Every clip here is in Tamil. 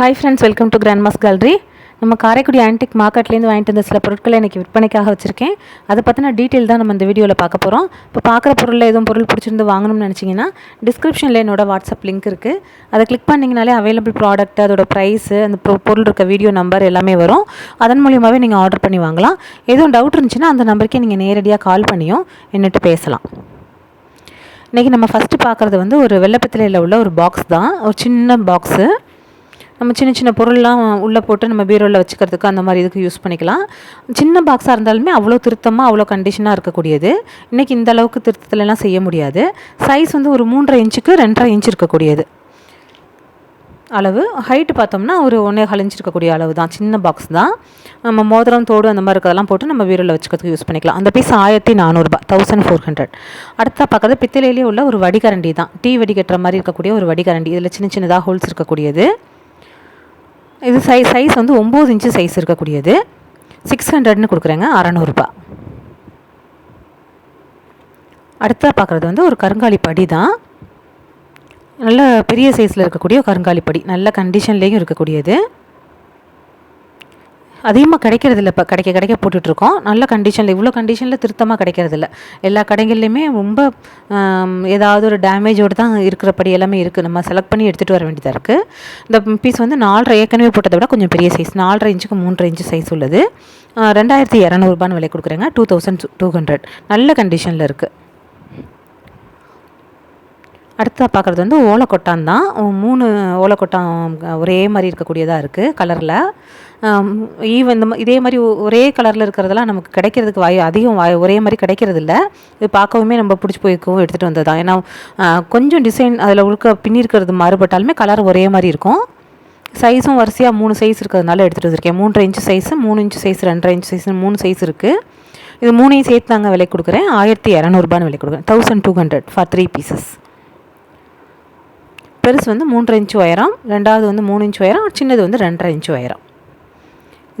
Hi friends welcome to grandma's gallery நம்ம காரைக்குடி ஆன்டிக் மார்க்கெட்லேருந்து வாங்கிட்டு வந்த சில பொருட்களை இன்றைக்கி விற்பனைக்காக வச்சுருக்கேன். அதை பற்றின டீட்டெயில் தான் நம்ம இந்த வீடியோவில் பார்க்க போகிறோம் இப்போ பார்க்குற பொருளில் எதுவும் பொருள் பிடிச்சிருந்து வாங்கணும்னு நினச்சிங்கன்னா டிஸ்கிரிப்ஷனில் என்னோட வாட்ஸ்அப் லிங்க் இருக்குது அதை கிளிக் பண்ணிங்கனாலே அவைலபிள் ப்ராடக்ட் அதோட ப்ரைஸு அந்த பொருள் இருக்க வீடியோ நம்பர் எல்லாமே வரும். அதன் மூலியமாகவே நீங்கள் ஆர்டர் பண்ணி வாங்கலாம். எதுவும் டவுட் இருந்துச்சுன்னா அந்த நம்பருக்கே நீங்கள் நேரடியாக கால் பண்ணியும் என்னட்டு பேசலாம். இன்றைக்கி நம்ம ஃபஸ்ட்டு பார்க்குறது வந்து ஒரு வெள்ளப்பத்திலையில் உள்ள ஒரு பாக்ஸ் தான். ஒரு சின்ன பாக்ஸு நம்ம சின்ன சின்ன பொருள்லாம் உள்ளே போட்டு நம்ம பீரோவில் வச்சுக்கிறதுக்கு அந்த மாதிரி இதுக்கு யூஸ் பண்ணிக்கலாம். சின்ன பாக்ஸாக இருந்தாலுமே அவ்வளோ திருத்தமாக அவ்வளோ கண்டிஷனாக இருக்கக்கூடியது. இன்றைக்கி இந்த அளவுக்கு திருத்தத்துலலாம் செய்ய முடியாது. சைஸ் வந்து ஒரு மூன்றரை இன்ச்சுக்கு ரெண்டரை இன்ச் இருக்கக்கூடியது. அளவு. ஹைட்டு பார்த்தோம்னா ஒரு ஒன்றே கழிஞ்சிருக்கக்கூடிய இருக்கக்கூடிய அளவு தான். சின்ன பாக்ஸ் தான். நம்ம மோதிரம் தோடு அந்த மாதிரி இருக்கிறதெல்லாம் போட்டு நம்ம வீரில் வச்சுக்கிறதுக்கு யூஸ் பண்ணிக்கலாம். அந்த பீஸ் ஆயிரத்தி நானூறுபா தௌசண்ட் ஃபோர் ஹண்ட்ரட் அடுத்த பக்கத்து பித்தளையிலே உள்ள ஒரு வடிகரண்டி தான். டீ வடிகட்டுற மாதிரி இருக்கக்கூடிய ஒரு வடிகரண்டி. இதில் சின்ன சின்னதாக ஹோல்ஸ் இருக்கக்கூடியது. இது சை சைஸ் வந்து ஒம்பது இன்ச்சு சைஸ் இருக்கக்கூடியது. சிக்ஸ் ஹண்ட்ரட்னு கொடுக்குறேங்க அறநூறுபா. அடுத்ததாக பார்க்குறது வந்து ஒரு கருங்காலி படி தான். நல்ல பெரிய சைஸில் இருக்கக்கூடிய கருங்காலி படி நல்ல கண்டிஷன்லேயும் இருக்கக்கூடியது. அதிகமாக கிடைக்கிறதில்ல இப்போ. கிடைக்க கிடைக்க போட்டுட்ருக்கோம். நல்ல கண்டிஷனில் இவ்வளோ கண்டிஷனில் திருத்தமாக கிடைக்கிறதில்ல. எல்லா கடைகள்லையுமே ரொம்ப ஏதாவது ஒரு டேமேஜோடு தான் இருக்கிறபடி எல்லாமே இருக்குது நம்ம செலக்ட் பண்ணி எடுத்துகிட்டு வர வேண்டியதாக இருக்குது இந்த பீஸ் வந்து நாலரை ஏற்கனவே போட்டதை விட கொஞ்சம் பெரிய சைஸ் நாலரை இன்ச்சுக்கு மூன்றரை இன்ச்சு சைஸ் உள்ளது. ரெண்டாயிரத்தி இரநூறுபான்னு விலை கொடுக்குறேங்க. டூ தௌசண்ட் டூ ஹண்ட்ரட் நல்ல கண்டிஷனில் இருக்குது அடுத்ததாக பார்க்குறது வந்து ஓலக்கொட்டான் தான். மூணு ஓலக்கொட்டான் ஒரே மாதிரி இருக்கக்கூடியதாக இருக்குது கலரில் ஈவன் இந்த மா- இதே மாதிரி ஒரே கலரில் இருக்கிறதெல்லாம் நமக்கு கிடைக்கிறதுக்கு வாய் அதிகம் வாய் ஒரே மாதிரி கிடைக்கிறதில்ல. இது பார்க்கவுமே நம்ம பிடிச்சி போய்க்கவும் எடுத்துகிட்டு வந்தது தான் ஏன்னா கொஞ்சம் டிசைன் அதில் உழுக்க பின்னி இருக்கிறது மாறுபட்டாலுமே கலர் ஒரே மாதிரி இருக்கும். சைஸும் வரிசையாக மூணு சைஸ் இருக்கிறதுனால எடுத்துகிட்டு வந்திருக்கேன். மூன்றரை இன்ச்சு சைஸு மூணு இன்ச்சு சைஸ் ரெண்டரை இன்ச்சு சைஸ் மூணு சைஸ் இருக்குது இது மூணையும் சேர்த்து தாங்க விலை கொடுக்குறேன். ஆயிரத்தி இரநூறுபான்னு விலை கொடுக்குறேன். Thousand two hundred for three pieces பெருசு வந்து மூன்றரை இன்ச்சு உயரம் ரெண்டாவது வந்து மூணு இன்ச்சு உயரம் சின்னது வந்து ரெண்டரை இன்ச்சு உயரம்.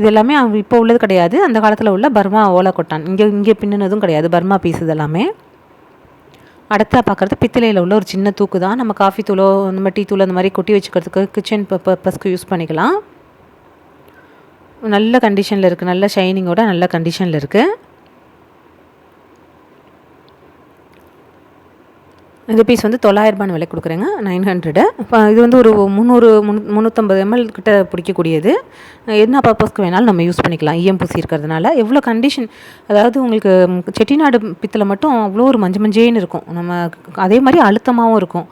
இது எல்லாமே இப்போ உள்ளது கிடையாது. அந்த காலத்தில் உள்ள பர்மா ஓலை கொட்டான். இங்கே இங்கே பின்னுனதும் கிடையாது. பர்மா பீஸ் இதெல்லாமே. அடுத்த அடுத்தா பார்க்குறது பித்தளையில் உள்ள ஒரு சின்ன தூக்கு தான் நம்ம காஃபி தூளோ இந்த மாதிரி டீ தூள் அந்த மாதிரி கொட்டி வச்சுக்கிறதுக்கு கிச்சன் பர்பஸ்க்கு யூஸ் பண்ணிக்கலாம். நல்ல கண்டிஷனில் இருக்குது நல்ல ஷைனிங்கோட நல்ல கண்டிஷனில் இருக்குது இந்த பீஸ் வந்து தொள்ளாயிரரூபான்னு விலை கொடுக்குறேங்க. நைன் ஹண்ட்ரடு இப்போ இது வந்து ஒரு முந்நூறு முன் முந்நூற்றம்பது எம்எல் கிட்ட பிடிக்கக்கூடியது. என்ன பர்பஸ்க்கு வேணாலும் நம்ம யூஸ் பண்ணிக்கலாம். ஈயம் பூசி இருக்கிறதுனால. எவ்வளோ கண்டிஷன் அதாவது உங்களுக்கு செட்டிநாடு பித்தளை மட்டும் அவ்வளோ ஒரு மஞ்ச மஞ்சேன்னு இருக்கும். நம்ம அதே மாதிரி அழுத்தமாகவும் இருக்கும்.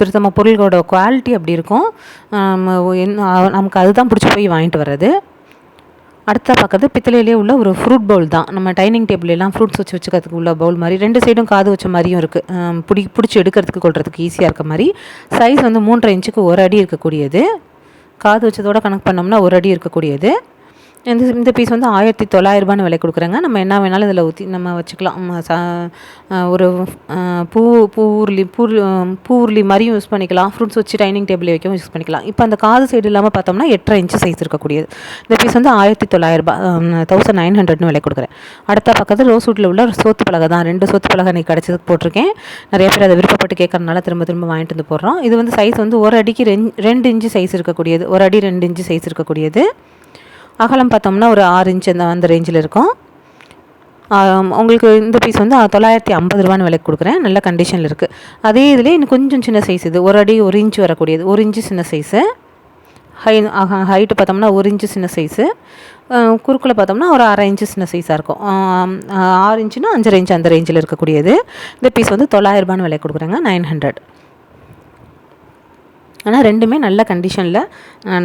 திருத்தமாக பொருள்களோட குவாலிட்டி அப்படி இருக்கும். நம்ம நமக்கு அதுதான் பிடிச்சி போய் வாங்கிட்டு வர்றது. அடுத்த பக்கத்து பித்தளையிலே உள்ள ஒரு ஃப்ரூட் பவுல் தான். நம்ம டைனிங் டேபிள் எல்லாம் ஃப்ரூட்ஸ் வச்சு வச்சுக்கிறதுக்கு உள்ள பவுல் மாதிரி. ரெண்டு சைடும் காது வச்ச மாதிரியும் இருக்குது பிடி பிடிச்சி எடுக்கிறதுக்கு கொள்றதுக்கு ஈஸியாக இருக்க மாதிரி. சைஸ் வந்து மூன்றரை இன்ச்சுக்கு ஒரு அடி இருக்கக்கூடியது. காது வச்சதோட கணக்கு பண்ணோம்னா ஒரு அடி இருக்கக்கூடியது. இந்த இந்த பீஸ் வந்து ஆயிரத்தி தொள்ளாயிரரூபான்னு விலை கொடுக்குறேங்க. நம்ம என்ன வேணாலும் இதில் ஊற்றி நம்ம வச்சுக்கலாம். ஒரு பூ பூர்லி பூர் பூர்லி மாதிரியும் யூஸ் பண்ணிக்கலாம். ஃப்ரூட்ஸ் வச்சு டைனிங் டேபிள் வைக்கவும் யூஸ் பண்ணிக்கலாம். இப்போ அந்த காது சைடு இல்லாமல் பார்த்தோம்னா எட்டரை இன்ச்சு சைஸ் இருக்கக்கூடியது. இந்த பீஸ் வந்து ஆயிரத்தி தொள்ளாயிரரூபா தௌசண்ட் நைன் ஹண்ட்ரட்னு விலை கொடுக்குறேன். அடுத்த பக்கத்தில் ரோஸ் வுட்டில் உள்ள சோத்து பலகை தான். ரெண்டு சோத்து பலகை நீ கிடச்சது போட்டிருக்கேன். நிறைய பேர் அதை விருப்பப்பட்டு கேட்கறதுனால திரும்ப திரும்ப வாங்கிட்டு வந்து போடுறோம். இது வந்து சைஸ் வந்து ஒரு அடிக்கு ரெண்டு இன்ச்சு சைஸ் இருக்கக்கூடியது. ஒரு அடி ரெண்டு இன்ச்சு சைஸ் இருக்கக்கூடியது. அகலம் பார்த்தோம்னா ஒரு ஆறு இன்ச் அந்த அந்த ரேஞ்சில் இருக்கும். உங்களுக்கு இந்த பீஸ் வந்து தொள்ளாயிரத்தி ஐம்பது ரூபான்னு விலைக்கு கொடுக்குறேன். நல்ல கண்டிஷனில் இருக்குது அதே இதில் இன்னும் கொஞ்சம் சின்ன சைஸ் இது. ஒரு அடி ஒரு இன்ச் வரக்கூடியது. ஒரு இன்ச்சு சின்ன சைஸு ஹை ஹைட்டு பார்த்தோம்னா ஒரு இன்ச்சு சின்ன சைஸு குறுக்கில் பார்த்தோம்னா ஒரு அரை இன்ச்சு சின்ன சைஸாக இருக்கும். ஆறு இன்ச்சுனா அஞ்சரை இன்ச்சு அந்த ரேஞ்சில் இருக்கக்கூடியது. இந்த பீஸ் வந்து தொள்ளாயிரரூபான்னு விலை கொடுக்குறேங்க. நைன் ஹண்ட்ரட் ஆனால் ரெண்டுமே நல்ல கண்டிஷனில்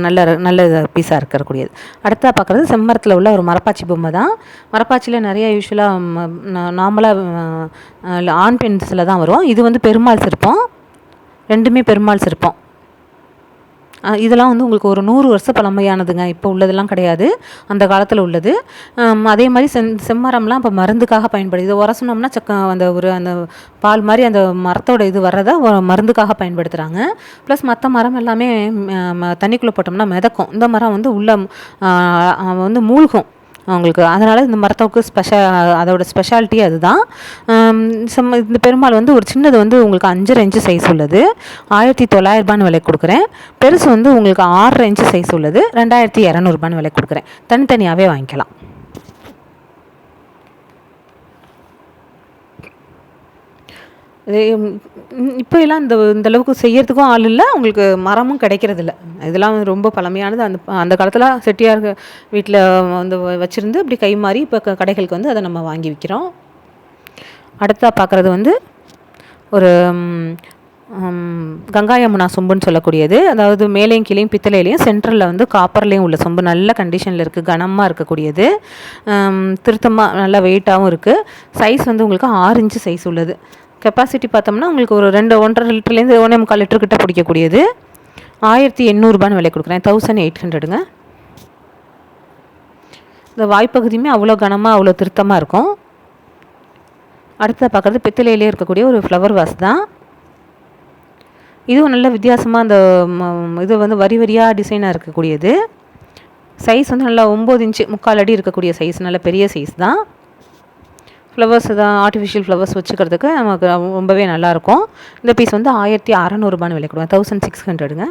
நல்ல நல்ல பீஸாக இருக்கக்கூடியது அடுத்ததாக பார்க்குறது செம்மரத்தில் உள்ள ஒரு மரப்பாச்சி பொம்மை தான். மரப்பாச்சியில் நிறைய யூஸ்வலாக நார்மலாக ஆண் பென்ஸில் தான் வரும். இது வந்து பெருமாள் சிற்பம். ரெண்டுமே பெருமாள் சிற்பம். இதெல்லாம் வந்து உங்களுக்கு ஒரு நூறு வருஷம் பழமையானதுங்க. இப்போ உள்ளதெல்லாம் கிடையாது. அந்த காலத்தில் உள்ளது. அதே மாதிரி செம் செம்மரம்லாம் இப்போ மருந்துக்காக பயன்படுது. இதை உரசனோம்னா சக்க அந்த ஒரு அந்த பால் மாதிரி அந்த மரத்தோட இது வர்றதை மருந்துக்காக பயன்படுத்துகிறாங்க ப்ளஸ் மற்ற மரம் எல்லாமே ம- தண்ணிக்குள்ளே போட்டோம்னா மிதக்கும். இந்த மரம் வந்து உள்ள வந்து மூழ்கும். அவங்களுக்கு. அதனால் இந்த மரத்தவுக்கு ஸ்பெஷல் அதோட ஸ்பெஷாலிட்டி அதுதான். சம் இந்த பெருமாள் வந்து ஒரு சின்னது வந்து உங்களுக்கு அஞ்சு ரேஞ்சு சைஸ் உள்ளது. ஆயிரத்தி தொள்ளாயிரரூபான்னு விலை கொடுக்குறேன். பெருசு வந்து உங்களுக்கு ஆறு ரேஞ்சு சைஸ் உள்ளது. ரெண்டாயிரத்தி இரநூறுபான்னு விலை கொடுக்குறேன். தனித்தனியாகவே வாங்கிக்கலாம் இது ம், இப்போ எல்லாம் இந்த இந்த அளவுக்கு செய்யறதுக்கும் ஆள் இல்லை. உங்களுக்கு மரமும் கிடைக்கிறதில்ல இதெல்லாம் வந்து ரொம்ப பழமையானது. அந்த அந்த காலத்தில் செட்டியார் வீட்டில் வந்து வ- இப்படி கை மாறி இப்போ கடைகளுக்கு வந்து அதை நம்ம வாங்கி விற்கிறோம் அடுத்தா பார்க்குறது வந்து ஒரு கங்காயமுனா சொம்புன்னு சொல்லக்கூடியது. அதாவது மேலேயும் கீழேயும் பித்தளையிலையும் சென்ட்ரலில் வந்து காப்பர்லேயும் உள்ள சொம்பு நல்ல கண்டிஷனில் இருக்குது கனமாக இருக்கக்கூடியது. திருத்தமாக நல்லா வெயிட்டாகவும் இருக்குது சைஸ் வந்து உங்களுக்கு ஆறு இன்ச்சு சைஸ் உள்ளது. கெப்பாசிட்டி பார்த்தோம்னா உங்களுக்கு ஒரு ரெண்டு ஒன்றரை லிட்டர்லேருந்து ஒன்றே முக்கால் லிட்டர் கிட்ட பிடிக்கக்கூடியது. ஆயிரத்தி எண்ணூறுபான்னு விலை கொடுக்குறேன். தௌசண்ட் எயிட் ஹண்ட்ரடுங்க இந்த வாய்ப்பகுதியுமே அவ்வளோ கனமாக அவ்வளோ திருத்தமாக இருக்கும். அடுத்தது பார்க்குறது பித்தளையிலே இருக்கக்கூடிய ஒரு ஃப்ளவர் வாஸ் தான். இதுவும் நல்ல வித்தியாசமாக அந்த இது வந்து வரி வரியாக டிசைனாக இருக்கக்கூடியது. சைஸ் வந்து நல்லா ஒம்பது இன்ச்சு முக்கால் அடி இருக்கக்கூடிய சைஸ் நல்ல பெரிய சைஸ் தான். ஃப்ளவர்ஸ் தான் ஆர்டிஃபிஷியல் ஃப்ளவர்ஸ் வச்சுக்கிறதுக்கு நமக்கு ரொம்பவே நல்லாயிருக்கும். இந்த பீஸ் வந்து ஆயிரத்தி அறநூறுபான்னு விலை கொடுங்க. தௌசண்ட் சிக்ஸ் ஹண்ட்ரடுங்க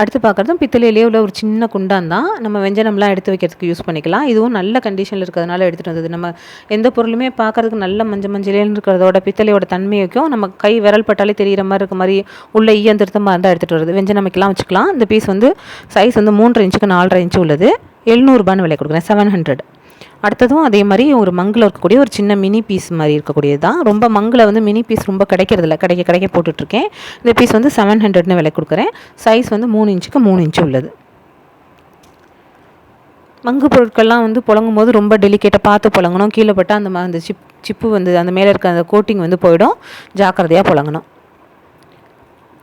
அடுத்து பார்க்குறதும் பித்தளையிலே உள்ள ஒரு சின்ன குண்டான் தான். நம்ம வெஞ்சனம்லாம் எடுத்து வைக்கிறதுக்கு யூஸ் பண்ணிக்கலாம். இதுவும் நல்ல கண்டிஷனில் இருக்கிறதுனால எடுத்துகிட்டு வந்தது. நம்ம எந்த பொருளுமே பார்க்கறதுக்கு நல்ல மஞ்சள் மஞ்சளேன்னு இருக்கிறதோட பித்தளையோட தன்மைக்கும் நம்ம கை விரல் பட்டாலே தெரிகிற மாதிரி இருக்க மாதிரி உள்ள ஈயந்திருத்தமாக இருந்தால் எடுத்துகிட்டு வருது வெஞ்சனமைக்கெல்லாம் வச்சுக்கலாம். இந்த பீஸ் வந்து சைஸ் வந்து மூன்றரை இன்ச்சுக்கு நாலரை இன்ச்சு உள்ளது. எழுநூறுபான்னு விலை கொடுக்குறேன் செவன் ஹண்ட்ரட் அடுத்ததும் அதே மாதிரி ஒரு மங்கில் இருக்கக்கூடிய ஒரு சின்ன மினி பீஸ் மாதிரி இருக்கக்கூடியது தான். ரொம்ப மங்கில் வந்து மினி பீஸ் ரொம்ப கிடைக்கிறதில்ல. கிடைக்க கிடைக்க போட்டுட்ருக்கேன். இந்த பீஸ் வந்து செவன் ஹண்ட்ரட்னு விலை கொடுக்குறேன். சைஸ் வந்து மூணு இன்ச்சுக்கு மூணு இன்ச்சு உள்ளது. மங்கு பொருட்கள்லாம் வந்து புழங்கும் போது ரொம்ப டெலிகேட்டாக பார்த்து புழங்கணும். கீழே பட்டால் அந்த அந்த சிப் சிப்பு வந்து அந்த மேலே இருக்க அந்த கோட்டிங் வந்து போயிடும். ஜாக்கிரதையாக புழங்கணும்.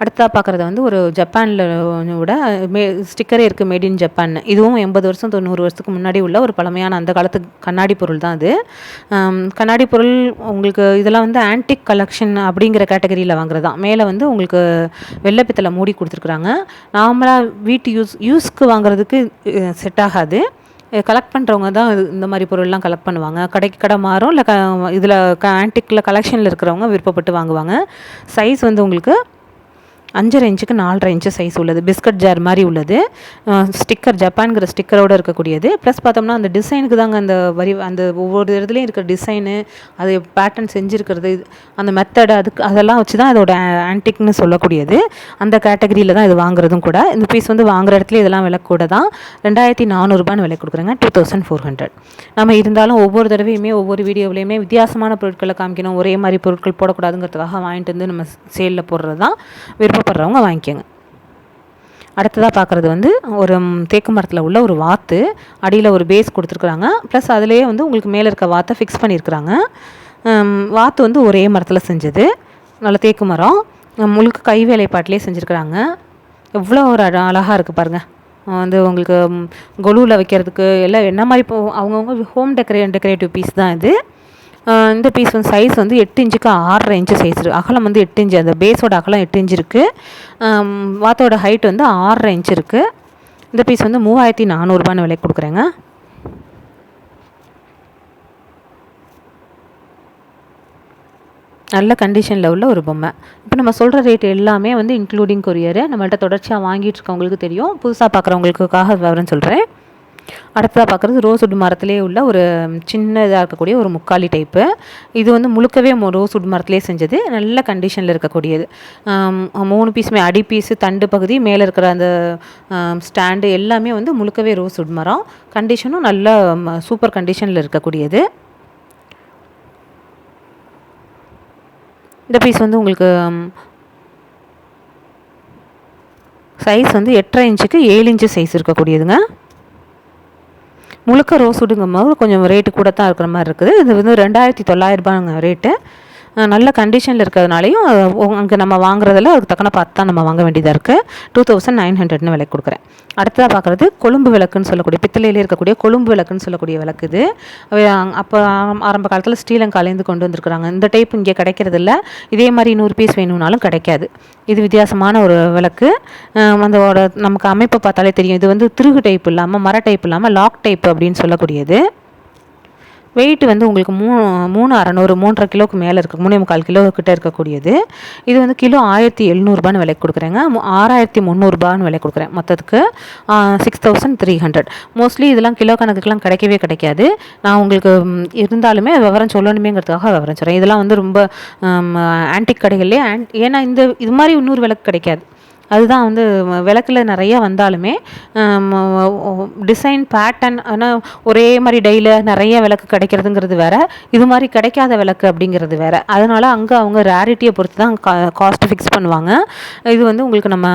அடுத்ததாக பார்க்குறது வந்து ஒரு ஜப்பானில் விட மே ஸ்டிக்கரே இருக்குது மேட் இன் ஜப்பான் இதுவும் எண்பது வருஷம் தொண்ணூறு வருஷத்துக்கு முன்னாடி உள்ள ஒரு பழமையான அந்த காலத்து கண்ணாடி பொருள் தான் அது. கண்ணாடி பொருள் உங்களுக்கு இதெல்லாம் வந்து ஆன்டிக் கலெக்ஷன் அப்படிங்கிற கேட்டகரியில் வாங்குறது தான். மேலே வந்து உங்களுக்கு வெள்ளப்பித்தில் மூடி கொடுத்துருக்குறாங்க. நார்மலாக வீட்டு யூஸ் யூஸ்க்கு வாங்குறதுக்கு செட் ஆகாது. கலெக்ட் பண்ணுறவங்க தான் இந்த மாதிரி பொருள்லாம் கலெக்ட் பண்ணுவாங்க. கடைக்கு கடை மாறும் இல்லை க இதில் க ஆன்டிக்கில் கலெக்ஷனில் இருக்கிறவங்க விருப்பப்பட்டு வாங்குவாங்க. சைஸ் வந்து உங்களுக்கு அஞ்சரை இன்ச்சுக்கு நாலரை இன்ச்சு சைஸ் உள்ளது. பிஸ்கட் ஜார் மாதிரி உள்ளது. ஸ்டிக்கர் ஜப்பான்கிற ஸ்டிக்கரோடு இருக்கக்கூடியது. ப்ளஸ் பார்த்தோம்னா அந்த டிசைனுக்கு தாங்க அந்த வரி அந்த ஒவ்வொரு இடத்துலையும் இருக்கிற டிசைனு அது பேட்டர்ன் செஞ்சுருக்கிறது அந்த மெத்தடு அதுக்கு அதெல்லாம் வச்சு தான் அதோட ஆன்டிக்னு சொல்லக்கூடியது. அந்த கேட்டகரியில் தான் இது வாங்குறதும் கூட. இந்த பீஸ் வந்து வாங்குற இடத்துல இதெல்லாம் விலை கூட தான். ரெண்டாயிரத்தி நானூறுபான்னு விலை கொடுக்குறாங்க. டூ தௌசண்ட் ஃபோர் ஹண்ட்ரட் நம்ம இருந்தாலும் ஒவ்வொரு தடவையுமே ஒவ்வொரு வீடியோவிலையுமே வித்தியாசமான பொருட்களை காமிக்கணும். ஒரே மாதிரி பொருட்கள் போடக்கூடாதுங்கிறதுக்காக வாங்கிட்டு வந்து நம்ம சேலில் போடுறது தான் விருப்பப்படுறவங்க வாங்கிக்கோங்க. அடுத்ததாக பார்க்குறது வந்து ஒரு தேக்கு மரத்தில் உள்ள ஒரு வாத்து அடியில் ஒரு பேஸ் கொடுத்துருக்குறாங்க. ப்ளஸ் அதிலேயே வந்து உங்களுக்கு மேலே இருக்க வாத்தை ஃபிக்ஸ் பண்ணியிருக்கிறாங்க வாத்து வந்து ஒரே மரத்தில் செஞ்சது. நல்ல தேக்கு மரம். முழுக்க கை வேலைப்பாட்டிலே செஞ்சுருக்குறாங்க. எவ்வளோ ஒரு அழ அழகாக இருக்குது பாருங்கள் வந்து உங்களுக்கு கொலுவில் வைக்கிறதுக்கு எல்லாம் என்ன மாதிரி இப்போ அவங்கவுங்க ஹோம் டெக்கரே டெக்கரேட்டிவ் பீஸ் தான் இது. இந்த பீஸ் வந்து சைஸ் வந்து எட்டு இன்ச்சுக்கு ஆறரை இன்ச்சு சைஸ் இருக்குது அகலம் வந்து எட்டு இன்ச்சு அந்த பேஸோட அகலம் எட்டு இன்ச்சு இருக்குது வாத்தோட ஹைட் வந்து ஆறரை இன்ச்சு இருக்குது இந்த பீஸ் வந்து மூவாயிரத்தி நானூறுபான்னு விலை கொடுக்குறேங்க. நல்ல கண்டிஷனில் உள்ள ஒரு பொம்மை. இப்போ நம்ம சொல்கிற ரேட் எல்லாமே வந்து இன்க்ளூடிங் கொரியரு நம்மள்கிட்ட தொடர்ச்சியாக வாங்கிட்டு இருக்கவங்களுக்கு தெரியும். புதுசாக பார்க்குறவங்களுக்காக விவரம் சொல்கிறேன் அடுத்ததாக பார்க்குறது ரோஸ்வுட் மரத்திலே உள்ள ஒரு சின்ன இதாக இருக்கக்கூடிய ஒரு முக்காலி டைப்பு இது வந்து முழுக்கவே ரோஸ்வுட் மரத்திலே செஞ்சது. நல்ல கண்டிஷனில் இருக்கக்கூடியது. மூணு பீஸுமே அடி பீஸு தண்டு பகுதி மேலே இருக்கிற அந்த ஸ்டாண்டு எல்லாமே வந்து முழுக்கவே ரோஸ்வுட் மரம். கண்டிஷனும் நல்ல சூப்பர் கண்டிஷனில் இருக்கக்கூடியது. இந்த பீஸ் வந்து உங்களுக்கு சைஸ் வந்து எட்டரை இன்ச்சுக்கு ஏழு இன்ச்சு சைஸ் இருக்கக்கூடியதுங்க. முழுக்க ரோஸ் உடுங்கும் போது கொஞ்சம் ரேட்டு கூட தான் இருக்கிற மாதிரி இருக்குது. இது வந்து ரெண்டாயிரத்தி தொள்ளாயிரரூபாங்க ரேட்டு நல்ல கண்டிஷனில் இருக்கிறதுனாலையும் அங்கே நம்ம வாங்குறதில் அதுக்கு தக்கன பார்த்து தான் நம்ம வாங்க வேண்டியதாக இருக்குது டூ தௌசண்ட் நைன் ஹண்ட்ரட்னு விலை கொடுக்குறேன் அடுத்ததாக பார்க்குறது கொழும்பு விளக்குன்னு சொல்லக்கூடிய பித்தளையிலே இருக்கக்கூடிய கொழும்பு விளக்குன்னு சொல்லக்கூடிய விளக்கு இது. அப்போ ஆரம்ப காலத்தில் ஸ்ரீலங்காலேருந்து கொண்டு வந்திருக்கிறாங்க. இந்த டைப் இங்கே கிடைக்கிறதில்ல. இதே மாதிரி நூறு பீஸ் வேணும்னாலும் கிடைக்காது. இது வித்தியாசமான ஒரு விளக்கு. அஹ் அதோட நமக்கு அமைப்பை பார்த்தாலே தெரியும். இது வந்து திருகு டைப் இல்லாமல் மர டைப் இல்லாமல் லாக் டைப் அப்படின்னு சொல்லக்கூடியது. வெயிட் வந்து உங்களுக்கு மூணு மூணு அறநூறு மூன்றரை கிலோவுக்கு மேலே இருக்குது மூணே முக்கால் கிலோ கிட்ட இருக்கக்கூடியது. இது வந்து கிலோ ஆயிரத்தி எழுநூறுபான்னு விலை கொடுக்குறேங்க. ஆறாயிரத்தி முந்நூறுபான்னு விலை கொடுக்குறேன். மொத்தத்துக்கு six thousand three hundred mostly இதெல்லாம் கிலோ கணக்குக்கெலாம் கிடைக்கவே கிடைக்காது. நான் உங்களுக்கு இருந்தாலுமே விவரம் சொல்லணுமேங்கிறதுக்காக விவரம் சொல்கிறேன் இதெல்லாம் வந்து ரொம்ப ஆன்டிக் கடைகள்லேயே ஆன் ஏன்னா இந்த இது மாதிரி இன்னொரு விலைக்கு கிடைக்காது. அதுதான் வந்து வ- நிறைய வந்தாலுமே டிசைன் பேட்டர்ன் ஆனால் ஒரே மாதிரி டெய்ல நிறைய விளக்கு கிடைக்கிறதுங்கிறது வேறு. இது மாதிரி கிடைக்காத விளக்கு அப்படிங்கிறது வேற. அதனால் அங்கே அவங்க ரேரிட்டியை பொறுத்து தான் கா காஸ்ட் ஃபிக்ஸ் பண்ணுவாங்க. இது வந்து உங்களுக்கு நம்ம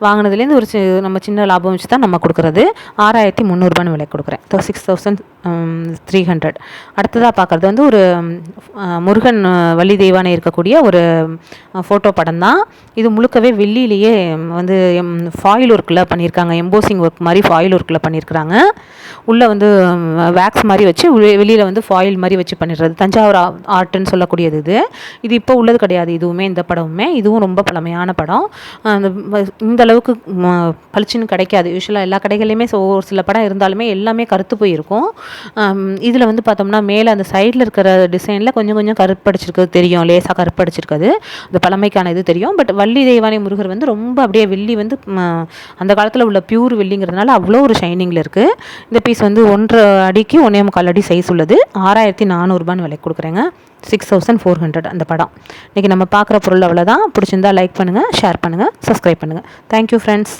வாங்கினதுலேருந்து ஒரு சி- நம்ம சின்ன லாபம் வச்சு தான் நம்ம கொடுக்குறது. ஆறாயிரத்தி முந்நூறுபான்னு விலை கொடுக்குறேன். சிக்ஸ் தௌசண்ட் த்ரீ ஹண்ட்ரட் அடுத்ததாக பார்க்குறது வந்து ஒரு முருகன் வள்ளி தெய்வானை இருக்கக்கூடிய ஒரு ஃபோட்டோ படம் தான் இது முழுக்கவே வெள்ளியிலேயே மாதிரியே வந்து ஃபாயில் ஒர்க்கில் பண்ணியிருக்காங்க எம்போசிங் ஒர்க் மாதிரி ஃபாயில் ஒர்க்கில் பண்ணியிருக்கிறாங்க உள்ளே வந்து வேக்ஸ் மாதிரி வச்சு வெளியில் வந்து ஃபாயில் மாதிரி வச்சு பண்ணிடுறது. தஞ்சாவூர் ஆர்ட்னு சொல்லக்கூடியது இது. இது இப்போ உள்ளது கிடையாது. இதுவுமே இந்த படமுமே. இதுவும் ரொம்ப பழமையான படம். அந்த இந்த அளவுக்கு பளிச்சுன்னு கிடைக்காது. யூஸ்வலாக எல்லா கடைகள்லையுமே ஒரு சில படம் இருந்தாலுமே எல்லாமே கருத்து போயிருக்கும். இதில் வந்து பார்த்தோம்னா மேலே அந்த சைடில் இருக்கிற டிசைனில் கொஞ்சம் கொஞ்சம் கருப்படிச்சிருக்கிறது தெரியும். லேசாக கருப்படிச்சிருக்கிறது அந்த பழமைக்கான இது தெரியும். பட் வள்ளி தெய்வானை முருகர் வந்து ரொம்ப அப்படியே வெள்ளி வந்து அந்த காலத்தில் உள்ள பியூர் வெள்ளிங்கிறதுனால அவ்வளோ ஒரு ஷைனிங்கில் இருக்குது இந்த பீஸ் வந்து ஒன்றரை அடிக்கு ஒன்றே முக்கால் அடி சைஸ் உள்ளது. ஆறாயிரத்தி நானூறுபான்னு விலை கொடுக்குறேங்க. சிக்ஸ் தௌசண்ட் ஃபோர் ஹண்ட்ரட் அந்த படம். இன்றைக்கி நம்ம பார்க்குற பொருள் அவ்வளோதான் பிடிச்சிருந்தா லைக் பண்ணுங்கள் ஷேர் பண்ணுங்கள் சப்ஸ்கிரைப் பண்ணுங்கள் தேங்க்யூ ஃப்ரெண்ட்ஸ்